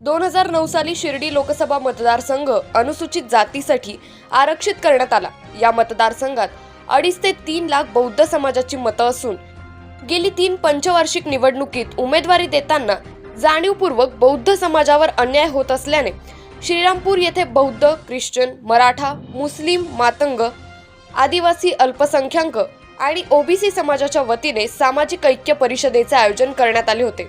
दोन हजार नऊ साली शिर्डी लोकसभा मतदारसंघ अनुसूचित जातीसाठी आरक्षित करण्यात आला. या मतदारसंघात अडीच ते तीन लाख बौद्ध समाजाची मतं असून गेली तीन पंचवार्षिक निवडणुकीत उमेदवारी देताना जाणीवपूर्वक बौद्ध समाजावर अन्याय होत असल्याने श्रीरामपूर येथे बौद्ध ख्रिश्चन मराठा मुस्लिम मातंग आदिवासी अल्पसंख्याक आणि ओबीसी समाजाच्या वतीने सामाजिक ऐक्य परिषदेचे आयोजन करण्यात आले होते.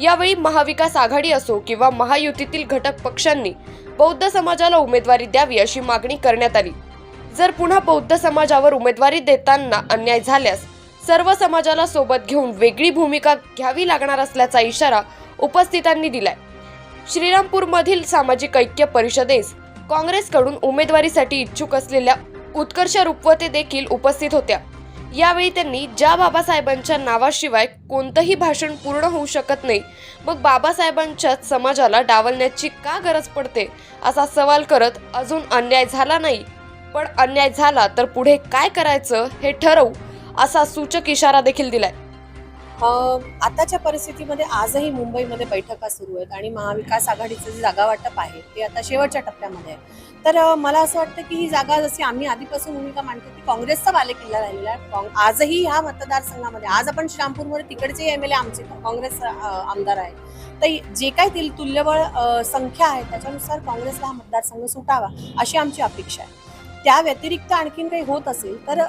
यावेळी महाविकास आघाडी असो किंवा महायुतीतील घटक पक्षांनी बौद्ध समाजाला उमेदवारी द्यावी अशी मागणी करण्यात आली. जर पुन्हा बौद्ध समाजावर उमेदवारी देताना अन्याय झाल्यास सर्व समाजाला सोबत घेऊन वेगळी भूमिका घ्यावी लागणार असल्याचा इशारा उपस्थितांनी दिलाय. श्रीरामपूरमधील सामाजिक ऐक्य परिषदेस काँग्रेसकडून उमेदवारीसाठी इच्छुक असलेल्या उत्कर्ष रुपवते देखील उपस्थित होत्या. यावेळी त्यांनी ज्या बाबासाहेबांच्या नावाशिवाय कोणतंही भाषण पूर्ण होऊ शकत नाही मग बाबासाहेबांच्याच समाजाला डावलण्याची का गरज पडते असा सवाल करत अजून अन्याय झाला नाही. पण अन्याय झाला तर पुढे काय करायचं हे ठरवू असा सूचक इशारा देखील दिलाय. आताच्या परिस्थितीमध्ये आजही मुंबईमध्ये बैठका सुरू आहेत आणि महाविकास आघाडीचं जे जागा वाटप आहे ते आता शेवटच्या टप्प्यामध्ये आहे. तर मला असं वाटतं की ही जागा जशी आम्ही आधीपासून भूमिका मांडतो की काँग्रेसचा बालेकिल्ला राहिलेला आहे. आजही ह्या मतदारसंघामध्ये आज आपण श्रीरामपूरमध्ये तिकडचे एम एल ए आमचे काँग्रेस आमदार आहे तर जे काही तील- तुल्यबळ संख्या आहे त्याच्यानुसार काँग्रेसला हा मतदारसंघ सुटावा अशी आमची अपेक्षा आहे. त्या व्यतिरिक्त आणखीन काही होत असेल तर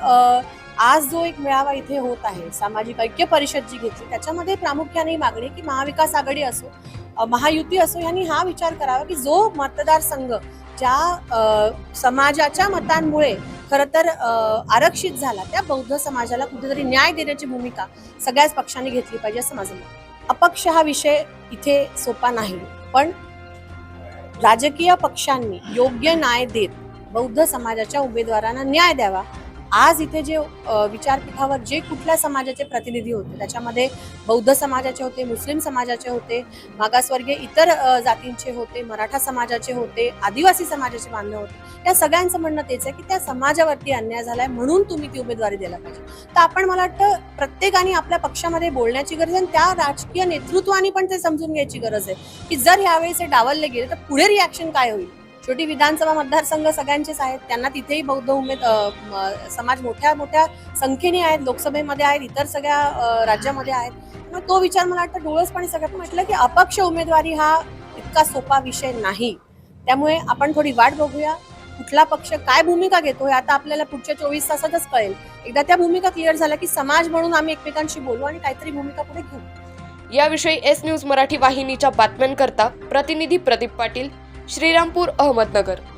आज जो एक मेळावा इथे होत आहे सामाजिक ऐक्य परिषद जी घेतली त्याच्यामध्ये प्रामुख्याने मागणी की महाविकास आघाडी असो महायुती असो यांनी हा विचार करावा की जो मतदारसंघ ज्या समाजाच्या मतांमुळे खरं तर आरक्षित झाला त्या बौद्ध समाजाला कुठेतरी न्याय देण्याची भूमिका सगळ्याच पक्षांनी घेतली पाहिजे असं माझं मत अपक्ष हा विषय इथे सोपा नाही पण राजकीय पक्षांनी योग्य न्याय देत बौद्ध समाजाच्या उमेदवारांना न्याय द्यावा आज इथे जे विचारपीठावर जे कुठल्या समाजाचे प्रतिनिधी होते त्याच्यामध्ये बौद्ध समाजाचे होते मुस्लिम समाजाचे होते मागासवर्गीय इतर जातींचे होते मराठा समाजाचे होते आदिवासी समाजाचे बांधव होते या सगळ्यांचं म्हणणं तेच आहे की त्या समाजावरती अन्याय झालाय म्हणून तुम्ही ती उमेदवारी द्यायला पाहिजे. तर आपण मला वाटतं प्रत्येकाने आपल्या पक्षामध्ये बोलण्याची गरज आहे आणि त्या राजकीय नेतृत्वाने पण ते समजून घ्यायची गरज आहे की जर यावेळेस हे डावलले गेले तर पुढे रिॲक्शन काय होईल? शेवटी विधानसभा मतदारसंघ सगळ्यांचेच आहेत. त्यांना तिथेही बौद्ध उमेद समाज मोठ्या मोठ्या संख्येने आहेत. लोकसभेमध्ये आहेत इतर सगळ्या राज्यामध्ये आहेत. मग तो विचार मला वाटतं डोळसपणे सगळ्यात म्हटलं की अपक्ष उमेदवारी हा इतका सोपा विषय नाही. त्यामुळे आपण थोडी वाट बघूया. कुठला पक्ष काय भूमिका घेतो हे आता आपल्याला पुढच्या चोवीस तासातच कळेल. एकदा त्या भूमिका क्लिअर झाल्या की समाज म्हणून आम्ही एकमेकांशी बोलू आणि काहीतरी भूमिका पुढे घेऊ. याविषयी एस न्यूज मराठी वाहिनीच्या बातम्यांकरता प्रतिनिधी प्रदीप पाटील श्रीरामपूर अहमदनगर.